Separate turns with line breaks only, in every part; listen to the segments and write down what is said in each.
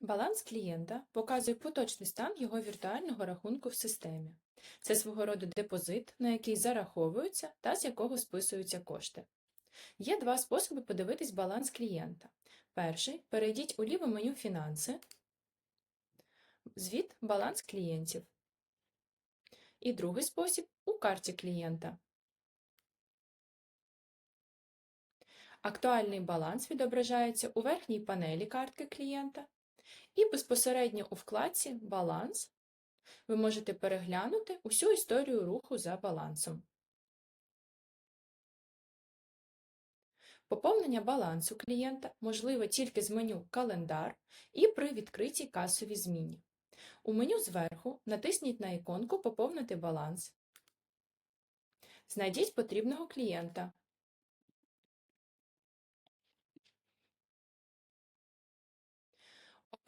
Баланс клієнта показує поточний стан його віртуального рахунку в системі. Це свого роду депозит, на який зараховуються та з якого списуються кошти. Є два способи подивитись баланс клієнта. Перший перейдіть у ліве меню Фінанси, звіт Баланс клієнтів. І другий спосіб у карті клієнта. Актуальний баланс відображається у верхній панелі картки клієнта і безпосередньо у вкладці Баланс ви можете переглянути усю історію руху за балансом. Поповнення балансу клієнта можливе тільки з меню Календар і при відкритій касовій зміні. У меню зверху натисніть на іконку Поповнити баланс. Знайдіть потрібного клієнта.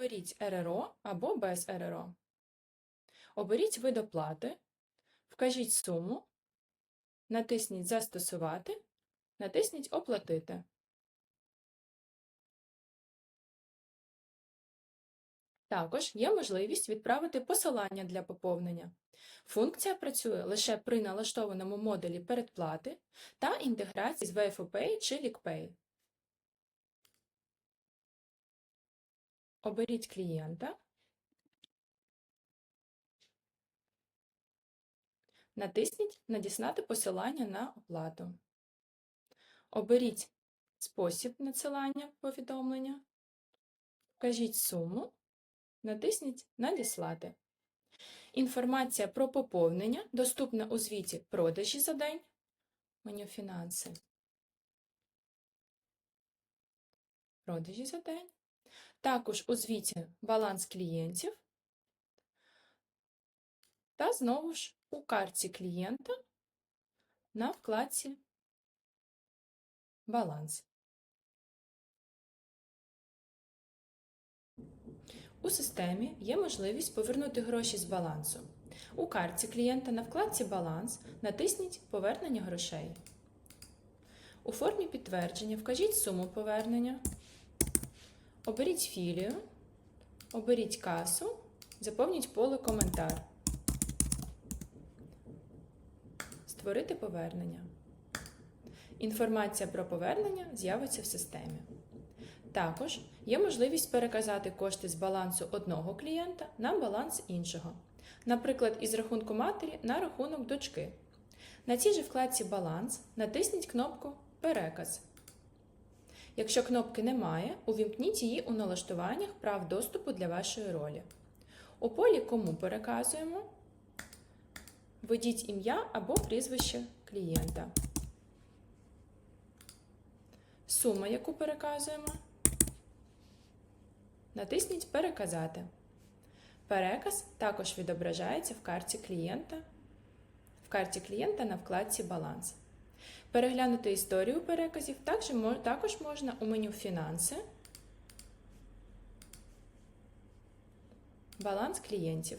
Оберіть РРО або без РРО. Оберіть вид оплати, вкажіть суму, натисніть Застосувати, натисніть Оплатити. Також є можливість відправити посилання для поповнення. Функція працює лише при налаштованому модулі передплати та інтеграції з VFOPay чи LickPay. Оберіть клієнта, натисніть Надіслати посилання на оплату. Оберіть спосіб надсилання повідомлення, вкажіть суму, натисніть Надіслати. Інформація про поповнення доступна у звіті Продажі за день, меню Фінанси. Продажі за день. Також у звіті баланс клієнтів та знову ж у карті клієнта на вкладці Баланс. У системі є можливість повернути гроші з балансу. У карті клієнта на вкладці Баланс натисніть Повернення грошей. У формі підтвердження вкажіть суму повернення. Оберіть філію, оберіть касу, заповніть поле Коментар. Створити повернення. Інформація про повернення з'явиться в системі. Також є можливість переказати кошти з балансу одного клієнта на баланс іншого, наприклад, із рахунку матері на рахунок дочки. На цій же вкладці Баланс натисніть кнопку Переказ. Якщо кнопки немає, увімкніть її у налаштуваннях прав доступу для вашої ролі. У полі Кому переказуємо введіть ім'я або прізвище клієнта. Сума, яку переказуємо. Натисніть Переказати. Переказ також відображається в карті клієнта в карті клієнта на вкладці Баланс. Переглянути історію переказів також можна у меню Фінанси, Баланс клієнтів.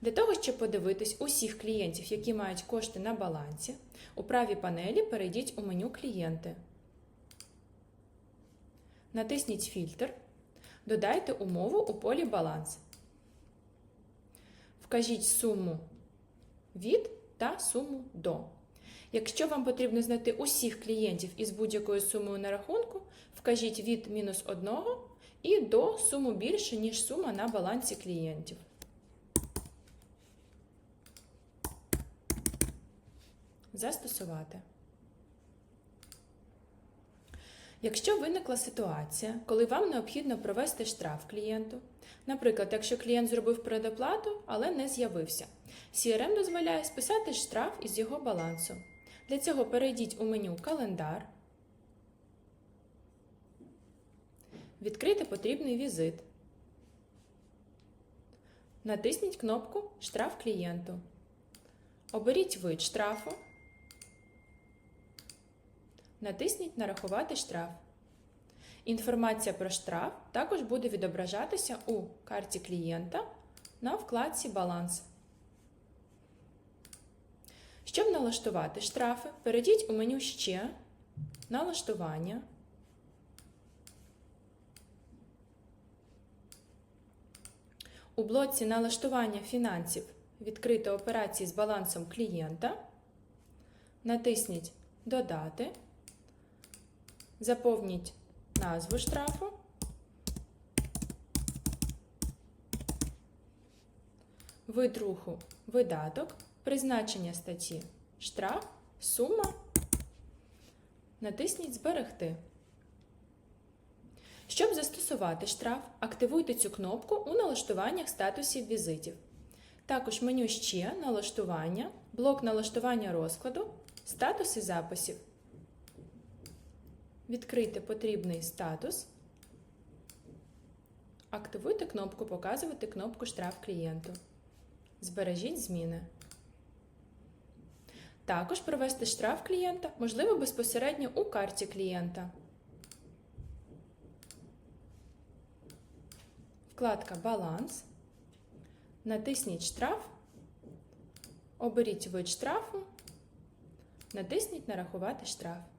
Для того, щоб подивитись усіх клієнтів, які мають кошти на балансі, у правій панелі перейдіть у меню Клієнти. Натисніть Фільтр. Додайте умову у полі Баланс. Вкажіть суму від та суму до. Якщо вам потрібно знайти усіх клієнтів із будь-якою сумою на рахунку, вкажіть від мінус 1 і до суму більше, ніж сума на балансі клієнтів. Застосувати. Якщо виникла ситуація, коли вам необхідно провести штраф клієнту, наприклад, якщо клієнт зробив предоплату, але не з'явився, CRM дозволяє списати штраф із його балансу. Для цього перейдіть у меню Календар, відкрити потрібний візит. Натисніть кнопку Штраф клієнту. Оберіть вид штрафу. Натисніть Нарахувати штраф. Інформація про штраф також буде відображатися у карті клієнта на вкладці Баланс. Щоб налаштувати штрафи, перейдіть у меню Ще, Налаштування, У блоці налаштування фінансів відкрити операції з балансом клієнта. Натисніть Додати. Заповніть назву штрафу. Вид руху видаток, призначення статті штраф, сума. Натисніть Зберегти. Щоб застосувати штраф, активуйте цю кнопку у налаштуваннях статусів візитів. Також меню Ще налаштування, блок налаштування розкладу, статуси записів. Відкрийте потрібний статус. Активуйте кнопку Показувати кнопку Штраф клієнту. Збережіть зміни. Також провести штраф клієнта можливо безпосередньо у карті клієнта. Вкладка Баланс. Натисніть Штраф. Оберіть вид штрафу. Натисніть Нарахувати штраф.